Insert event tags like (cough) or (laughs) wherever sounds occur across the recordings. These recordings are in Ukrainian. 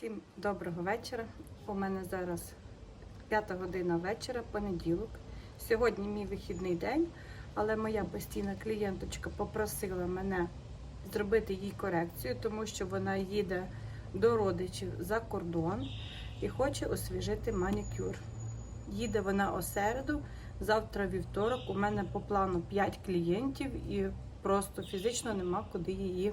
Всім доброго вечора. У мене зараз п'ята година вечора, понеділок. Сьогодні мій вихідний день, але моя постійна клієнточка попросила мене зробити їй корекцію, тому що вона їде до родичів за кордон і хоче освіжити манікюр. Їде вона о середу, завтра вівторок. У мене по плану 5 клієнтів і просто фізично нема куди її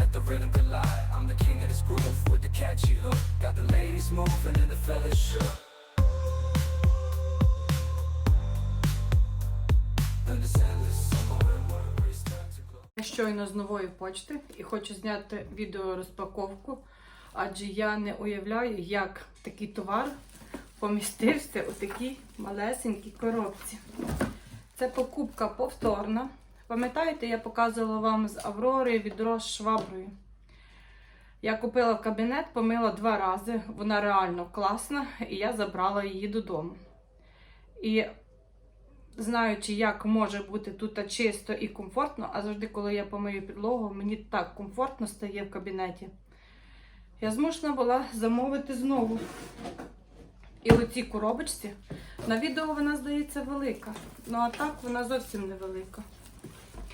Let the rhythm collide I'm the king of this groove with the catchy hook Got the ladies moving and the fellas shook Я щойно з нової почти і хочу зняти відео розпаковку, адже я не уявляю, як такий товар помістився у такій малесенькій коробці. Це покупка повторна. Пам'ятаєте, я показувала вам з Аврори відро з шваброю. Я купила в кабінет, помила два рази. Вона реально класна, і я забрала її додому. І знаючи, як може бути тут чисто і комфортно, а завжди, коли я помию підлогу, мені так комфортно стає в кабінеті. Я змушена була замовити знову. І у цій коробочці на відео вона здається велика. Ну а так вона зовсім невелика.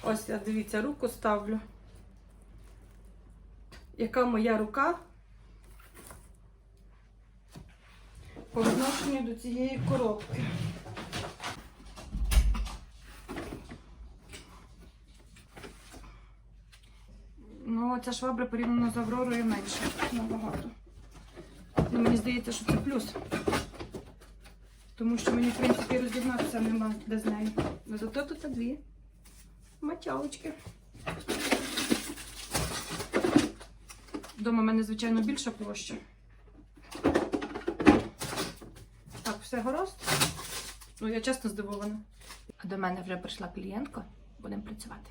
Ось я дивіться, руку ставлю. Яка моя рука по відношенню до цієї коробки. Ну, ця швабра порівняно з Авророю менше набагато. Ну, мені здається, що це плюс. Тому що мені, в принципі, розігнатися нема де з нею. Ну, зато тут дві мочалочки. Дома в мене, звичайно, більша площа. Так, все гаразд. Ну, я чесно здивована. А до мене вже прийшла клієнтка. Будемо працювати.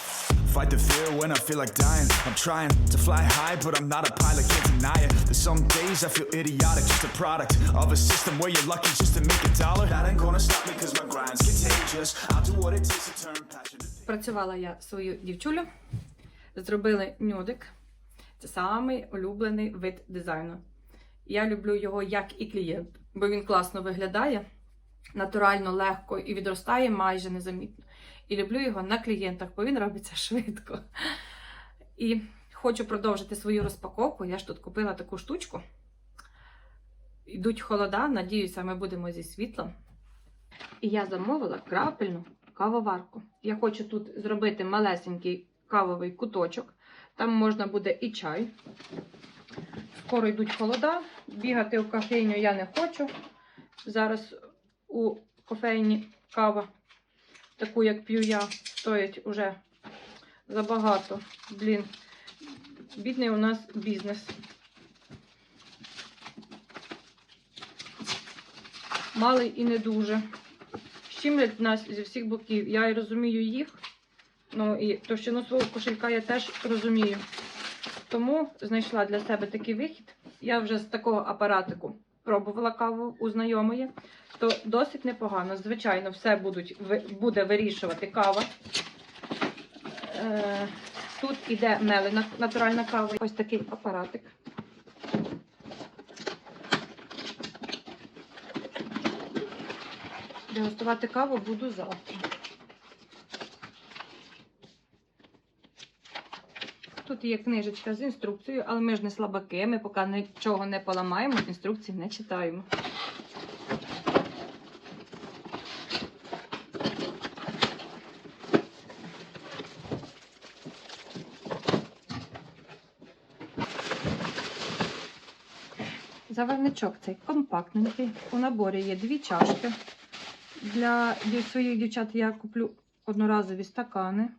Fight the fear when I feel like dying. I'm trying to fly high, but I'm not a pilot, can't deny it. There's some days I feel idiotic, just a product of a system where you're lucky just to make a dollar. That ain't gonna stop me, cause my grind's contagious. I'll do what it takes to turn passion to Працювала я свою дівчулю, зробили нюдик. Це самий улюблений вид дизайну. Я люблю його як і клієнт, бо він класно виглядає, натурально, легко і відростає майже незамітно. І люблю його на клієнтах, бо він робиться швидко. І хочу продовжити свою розпаковку. Я ж тут купила таку штучку. Йдуть холода, надіюся, ми будемо зі світлом. І я замовила крапельну кавоварку. Я хочу тут зробити малесенький кавовий куточок. Там можна буде і чай. Скоро йдуть холода. Бігати в кофейню я не хочу. Зараз у кофейні кава, таку як п'ю я, стоїть уже забагато. Блін, бідний у нас бізнес. Малий і не дуже щемлять нас зі всіх боків. Я і розумію їх. Ну і товщину свого кошелька я теж розумію. Тому знайшла для себе такий вихід. Я вже з такого апаратику пробувала каву у знайомої, то досить непогано. Звичайно, все будуть, буде вирішувати кава. Е, Тут іде мелена натуральна кава. Ось такий апаратик. Дегустувати каву буду завтра. тут є книжечка з інструкцією, але ми ж не слабаки, ми поки нічого не поламаємо, інструкції не читаємо. Заверничок цей компактненький. У наборі є дві чашки. Для своїх дівчат я куплю одноразові стакани.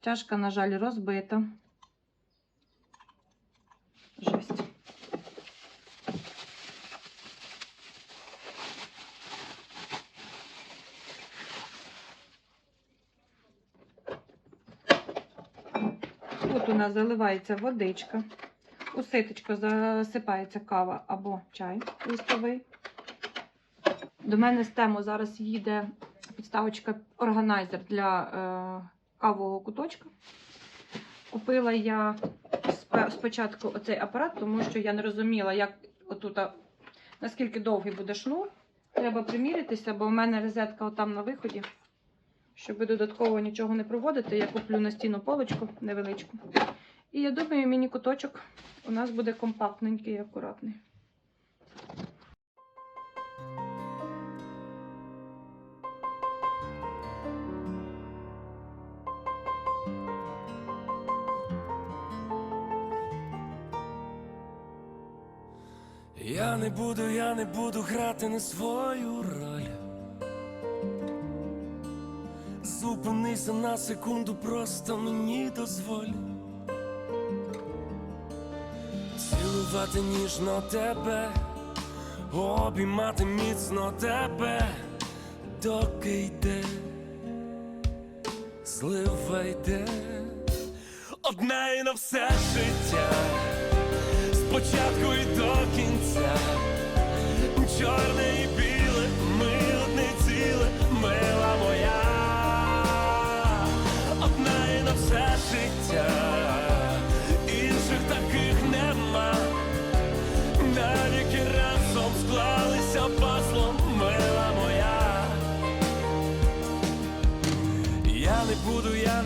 Чашка, на жаль, розбита. Тут у нас заливається водичка. У ситочко засипається кава або чай листовий. До мене з тему зараз їде підставочка органайзер для е, кавового куточка. Купила я спочатку оцей апарат, тому що я не розуміла, як отут, наскільки довгий буде шнур. Треба примірятися, бо у мене розетка отам на виході. Щоб додатково нічого не проводити, я куплю настінну полочку невеличку. І я думаю, міні-куточок у нас буде компактненький і акуратний. Я не буду, я не буду грати не свою роль. Зупинися на секунду, просто мені дозволь. Цілувати ніжно тебе, обіймати міцно тебе, доки йде, злива йде, одна і на все життя спочатку і до кінця, чорне і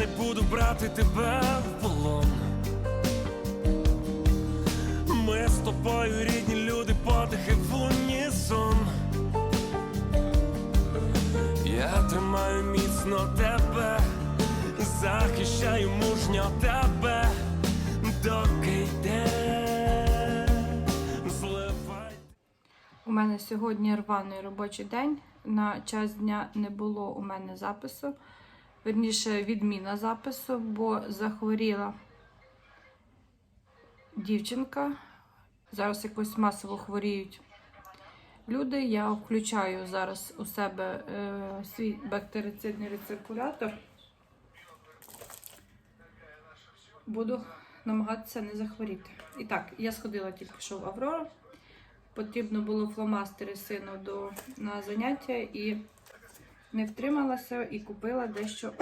не буду брати тебе в полон. Ми з тобою рідні люди, подихи в унісон. Я тримаю міцно тебе, захищаю мужньо тебе, доки йде. У мене сьогодні рваний робочий день. На час дня не було у мене запису. Верніше, відміна запису, бо захворіла дівчинка. Зараз якось масово хворіють люди. Я включаю зараз у себе е, свій бактерицидний рециркулятор. Буду намагатися не захворіти. І так, я сходила тільки що в Аврору. Потрібно було фломастери сину до, на заняття і не втрималася і купила дещо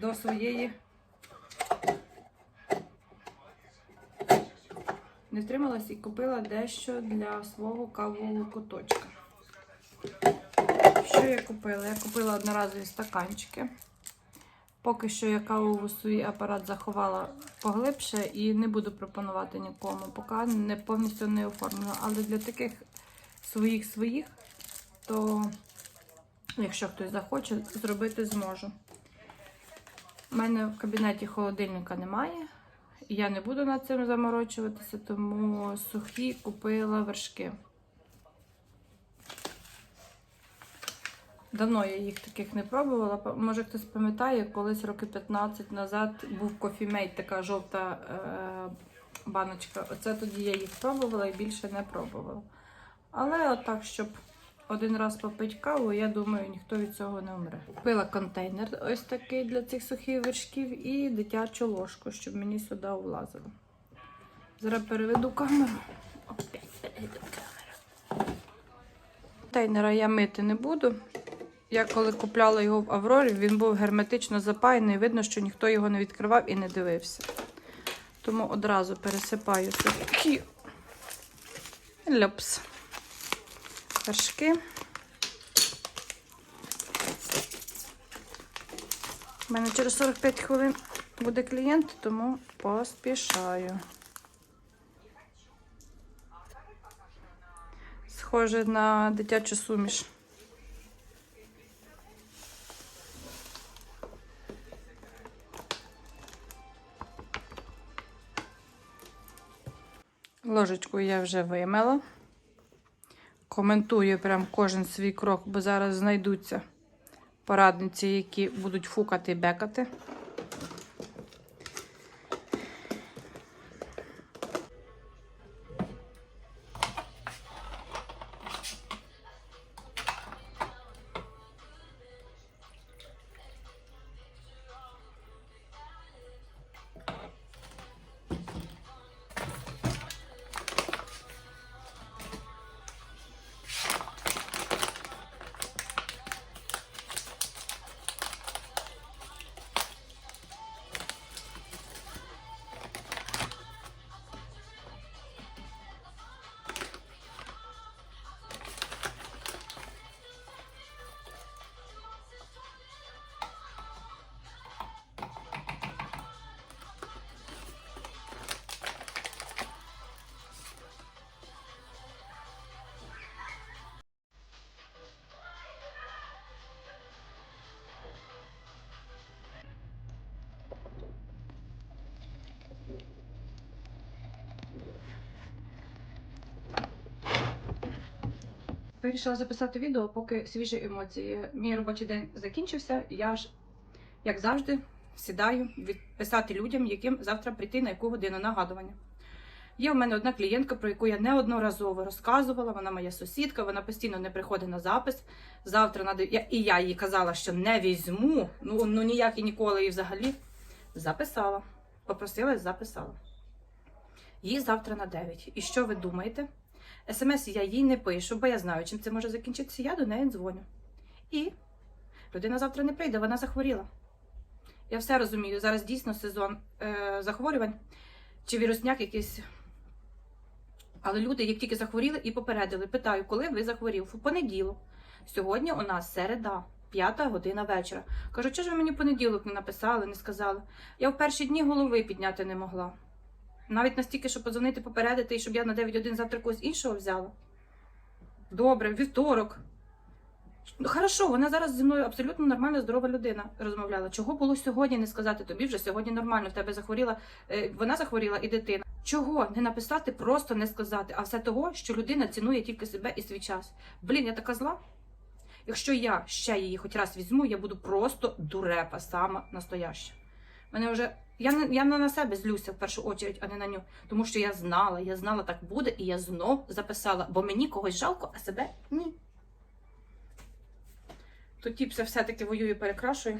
до своєї. Не втрималася і купила дещо для свого кавового куточка. Що я купила? Я купила одноразові стаканчики. Поки що я кавову свій апарат заховала поглибше і не буду пропонувати нікому, поки не повністю не оформлено. Але для таких своїх своїх, то якщо хтось захоче, зробити зможу. У мене в кабінеті холодильника немає. Я не буду над цим заморочуватися, тому сухі купила вершки. Давно я їх таких не пробувала. Може хтось пам'ятає, колись роки 15 назад був кофімейт, така жовта е, баночка. Оце тоді я їх пробувала і більше не пробувала. Але отак, щоб один раз попити каву, я думаю, ніхто від цього не вмре. Купила контейнер ось такий для цих сухих вершків і дитячу ложку, щоб мені сюди влазило. Зараз переведу камеру. Опять камеру. Контейнера я мити не буду. Я коли купляла його в Аврорі, він був герметично запаяний. Видно, що ніхто його не відкривав і не дивився. Тому одразу пересипаю сухі ляпс. Вершки. У мене через 45 хвилин буде клієнт, тому поспішаю. Схоже на дитячу суміш. Ложечку я вже вимила. Коментую прям кожен свій крок, бо зараз знайдуться порадниці, які будуть фукати і бекати. Вирішила записати відео, поки свіжі емоції. Мій робочий день закінчився. Я ж, як завжди, сідаю відписати людям, яким завтра прийти на яку годину нагадування. Є в мене одна клієнтка, про яку я неодноразово розказувала. Вона моя сусідка, вона постійно не приходить на запис. Завтра надо... я... і я їй казала, що не візьму. Ну, ну ніяк і ніколи і взагалі записала. Попросила, записала. Їй завтра на 9. І що ви думаєте? СМС я їй не пишу, бо я знаю, чим це може закінчитися. Я до неї дзвоню. І людина завтра не прийде, вона захворіла. Я все розумію. Зараз дійсно сезон е, захворювань чи вірусняк якийсь. Але люди, як тільки захворіли і попередили, питаю, коли ви захворів? В понеділок. Сьогодні у нас середа, п'ята година вечора. Кажу, чого ж ви мені понеділок не написали, не сказали? Я в перші дні голови підняти не могла. Навіть настільки, щоб подзвонити, попередити, і щоб я на 9.1 завтра когось іншого взяла. Добре, вівторок. Ну, Хорошо, вона зараз зі мною абсолютно нормальна, здорова людина розмовляла. Чого було сьогодні не сказати тобі вже сьогодні нормально, в тебе захворіла, е, вона захворіла і дитина. Чого не написати, просто не сказати, а все того, що людина цінує тільки себе і свій час. Блін, я така зла. Якщо я ще її хоч раз візьму, я буду просто дурепа, сама настояща. Мене вже я я не на себе злюся в першу очередь, а не на нього. Тому що я знала, я знала, так буде, і я знов записала, бо мені когось жалко, а себе ні. Тут тіпся все-таки воює, перекрашує.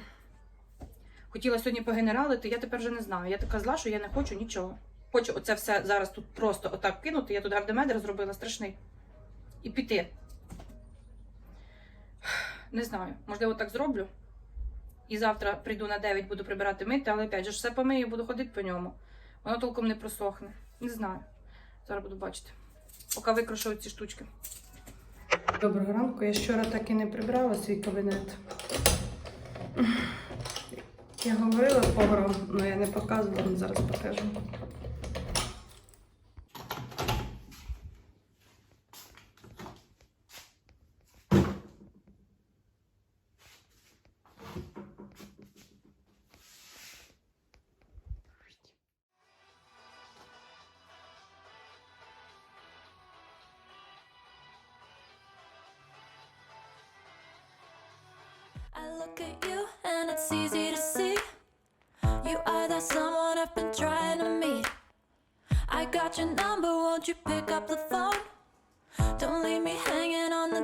Хотіла сьогодні погенералити, я тепер вже не знаю. Я така зла, що я не хочу нічого. Хочу оце все зараз тут просто отак кинути. Я тут гардемедер зробила страшний. І піти. Не знаю, можливо, так зроблю. І завтра прийду на 9, буду прибирати мити, але опять же все помию, буду ходити по ньому. Воно толком не просохне. Не знаю. Зараз буду бачити. Поки викрошу ці штучки. Доброго ранку. Я вчора так і не прибрала свій кабінет. Я говорила поваром, але я не показувала, зараз покажу.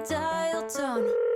Dial tone.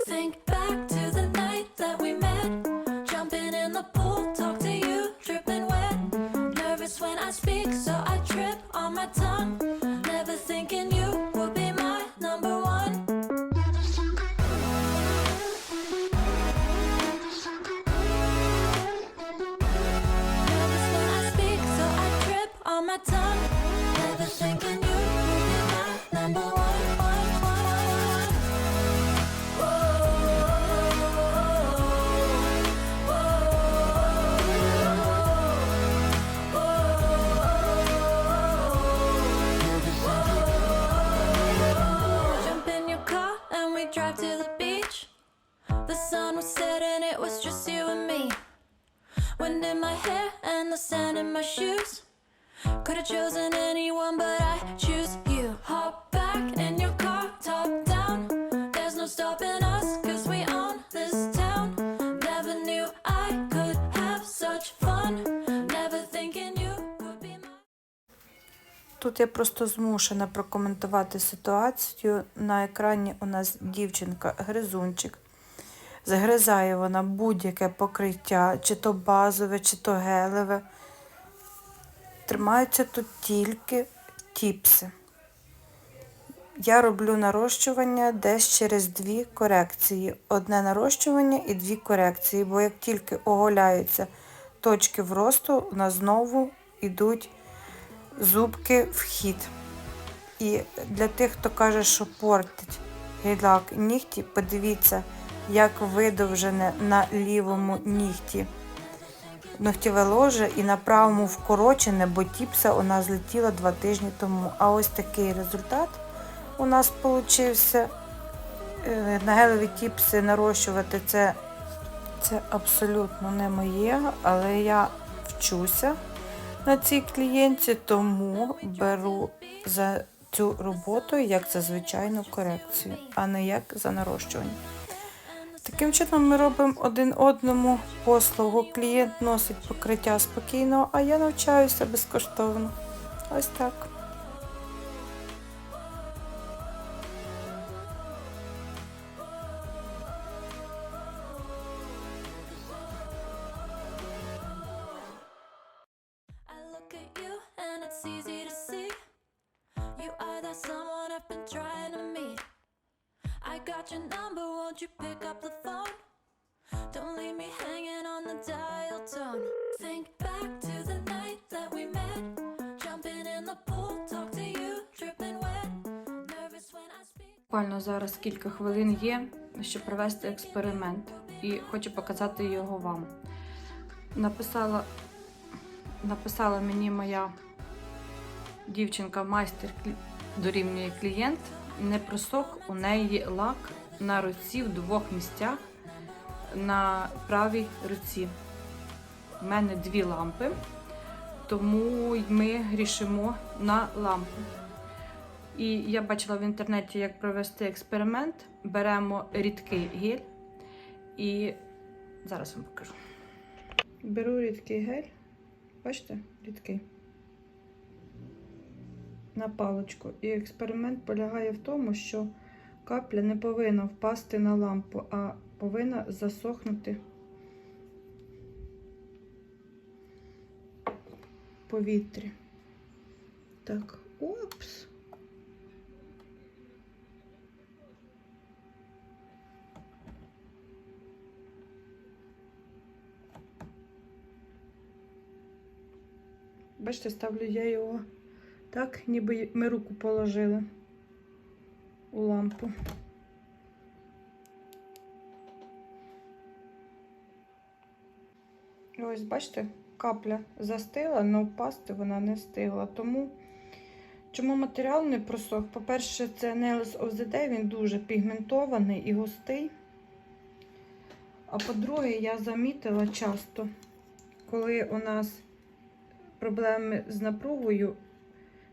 Was just you and me. Wind in my hair and the sand in my shoes. Could have chosen anyone, but I choose you. Hop back in your car, top down. There's no stopping us, cause we own this town. Never knew I could have such fun. Never thinking you would be my. Тут я просто змушена прокоментувати ситуацію. На екрані у нас дівчинка гризунчик. Загризає вона будь-яке покриття, чи то базове, чи то гелеве. Тримаються тут тільки тіпси. Я роблю нарощування десь через дві корекції. Одне нарощування і дві корекції, бо як тільки оголяються точки вросту, у нас знову йдуть зубки в хід. І для тих, хто каже, що портить гель-лак нігті, подивіться, як видовжене на лівому нігті ногтєве ложе і на правому вкорочене, бо тіпса у нас злетіла два тижні тому. А ось такий результат у нас получився. Е, На гелеві тіпси нарощувати це, це абсолютно не моє, але я вчуся на цій клієнті, тому беру за цю роботу як за звичайну корекцію, а не як за нарощування. Таким чином ми робимо один одному послугу. Клієнт носить покриття спокійно, а я навчаюся безкоштовно. Ось так. Кілька хвилин є, щоб провести експеримент, і хочу показати його вам. Написала, написала мені моя дівчинка майстер дорівнює клієнт. Не просох у неї лак на руці в двох місцях на правій руці. У мене дві лампи, тому ми грішимо на лампу. І я бачила в інтернеті, як провести експеримент. Беремо рідкий гель і зараз вам покажу. Беру рідкий гель, бачите, рідкий. На паличку. І експеримент полягає в тому, що капля не повинна впасти на лампу, а повинна засохнути повітрі. Так, опс. Бачите, ставлю я його так, ніби ми руку положили у лампу. Ось, бачите, капля застила, але впасти вона не встигла. Тому чому матеріал не просох? По-перше, це Nails of the Day, він дуже пігментований і густий. А по-друге, я замітила часто, коли у нас проблеми з напругою,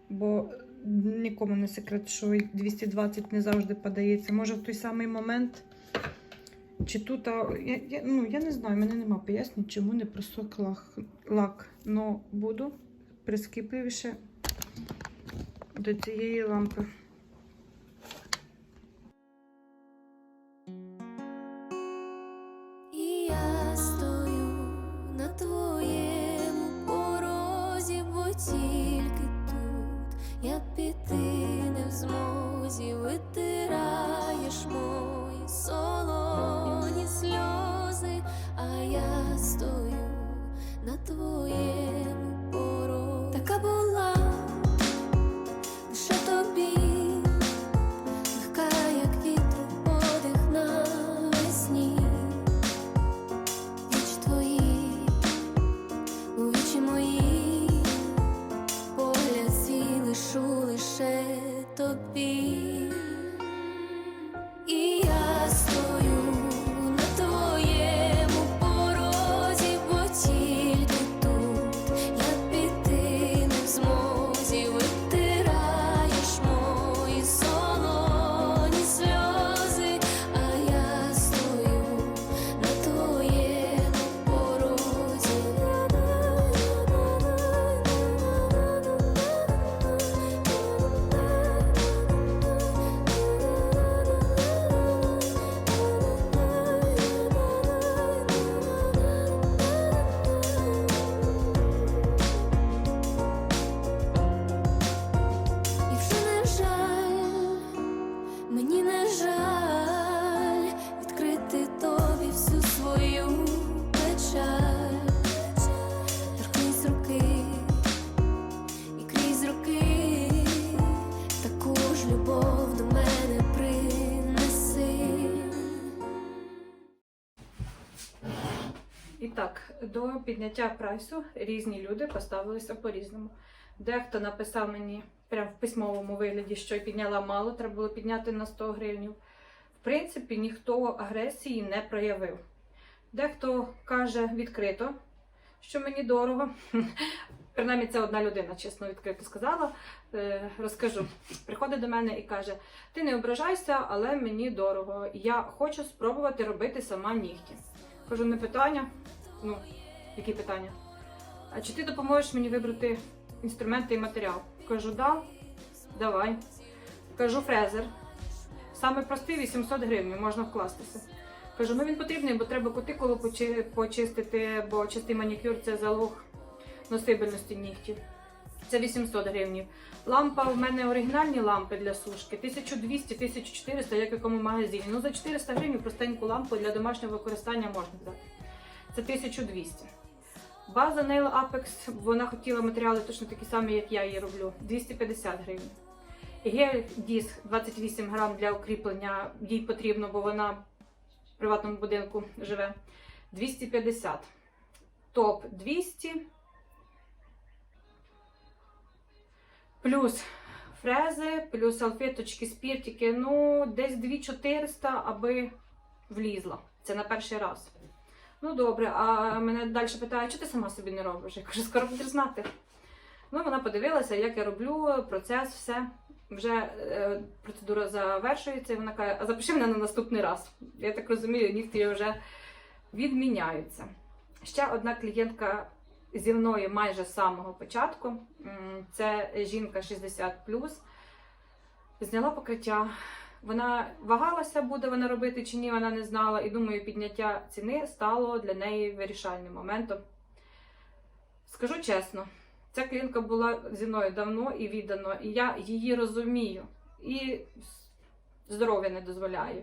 бо нікому не секрет, що 220 не завжди подається. Може, в той самий момент, чи тут, я, я, ну, я не знаю, мене нема пояснень, чому не просок лак. лак. Но буду прискіпливіше до цієї лампи. До підняття прайсу різні люди поставилися по-різному. Дехто написав мені прямо в письмовому вигляді, що я підняла мало, треба було підняти на 100 гривень. В принципі, ніхто агресії не проявив. Дехто каже відкрито, що мені дорого. (laughs) Принаймні, це одна людина, чесно відкрито сказала. Е, розкажу. Приходить до мене і каже: Ти не ображайся, але мені дорого. Я хочу спробувати робити сама нігті. Кажу, не питання. Ну, які питання? А чи ти допоможеш мені вибрати інструменти і матеріал? Кажу, да, давай. Кажу, фрезер. Саме простий 800 гривень, можна вкластися. Кажу, ну він потрібний, бо треба кутикулу почи- почистити, бо чистий манікюр це залог носибельності нігтів. Це 800 гривень. Лампа в мене оригінальні лампи для сушки 1200-1400, як в якому магазині. Ну за 400 гривень простеньку лампу для домашнього використання можна взяти. Це 1200. База Nail Apex, вона хотіла матеріали точно такі самі, як я її роблю. 250 гривень. Гель диск 28 грам для укріплення. Їй потрібно, бо вона в приватному будинку живе. 250. Топ 200. Плюс фрези, плюс салфеточки, спіртики. Ну, десь 2400, аби влізла. Це на перший раз. Ну добре, а мене далі питає, чи ти сама собі не робиш? Я кажу, скоро будеш знати. Ну, вона подивилася, як я роблю, процес, все. Вже е, процедура завершується, і вона каже, а запиши мене на наступний раз. Я так розумію, нігті вже відміняються. Ще одна клієнтка зі мною майже з самого початку. Це жінка 60 зняла покриття. Вона вагалася, буде вона робити чи ні, вона не знала. І думаю, підняття ціни стало для неї вирішальним моментом. Скажу чесно, ця клієнтка була зі мною давно і віддано, і я її розумію. І здоров'я не дозволяє.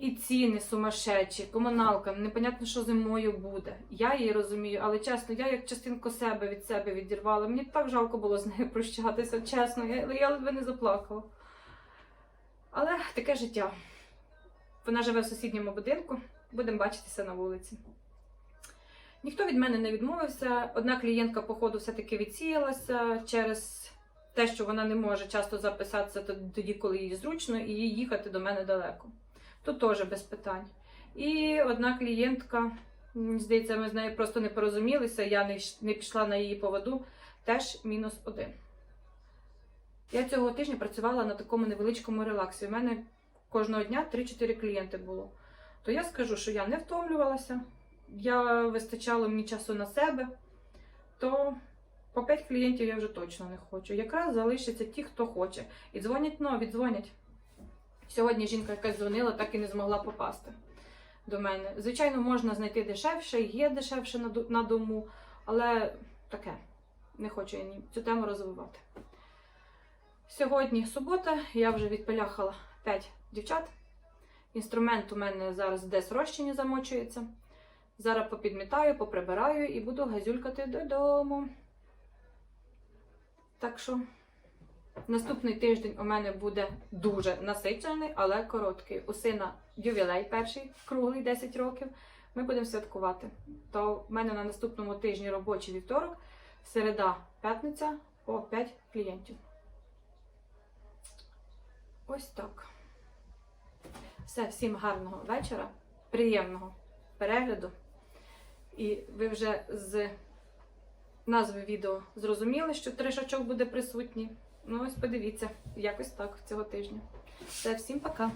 І ціни сумасшедші, комуналка, непонятно, що зимою буде. Я її розумію, але чесно, я як частинку себе від себе відірвала. Мені так жалко було з нею прощатися, чесно, я, я ледве не заплакала. Але таке життя. Вона живе в сусідньому будинку, будемо бачитися на вулиці. Ніхто від мене не відмовився. Одна клієнтка, походу, все-таки відсіялася через те, що вона не може часто записатися тоді, коли їй зручно, і їй їхати до мене далеко. Тут теж без питань. І одна клієнтка, здається, ми з нею просто не порозумілися, я не пішла на її поводу, теж мінус один. Я цього тижня працювала на такому невеличкому релаксі. У мене кожного дня 3-4 клієнти було. То я скажу, що я не втомлювалася, я вистачало мені часу на себе, то по 5 клієнтів я вже точно не хочу. Якраз залишаться ті, хто хоче. І дзвонять нові, дзвонять. Сьогодні жінка якась дзвонила, так і не змогла попасти до мене. Звичайно, можна знайти дешевше, є дешевше на, дому, але таке. Не хочу я цю тему розвивати. Сьогодні субота, я вже відпеляхала 5 дівчат. Інструмент у мене зараз десь розчині замочується. Зараз попідмітаю, поприбираю і буду газюлькати додому. Так що наступний тиждень у мене буде дуже насичений, але короткий. У сина ювілей перший, круглий 10 років. Ми будемо святкувати. То в мене на наступному тижні робочий вівторок, середа, п'ятниця по 5 клієнтів. Ось так. Все, всім гарного вечора, приємного перегляду. І ви вже з назви відео зрозуміли, що тришачок буде присутній. Ну ось подивіться, якось так цього тижня. Все, всім пока!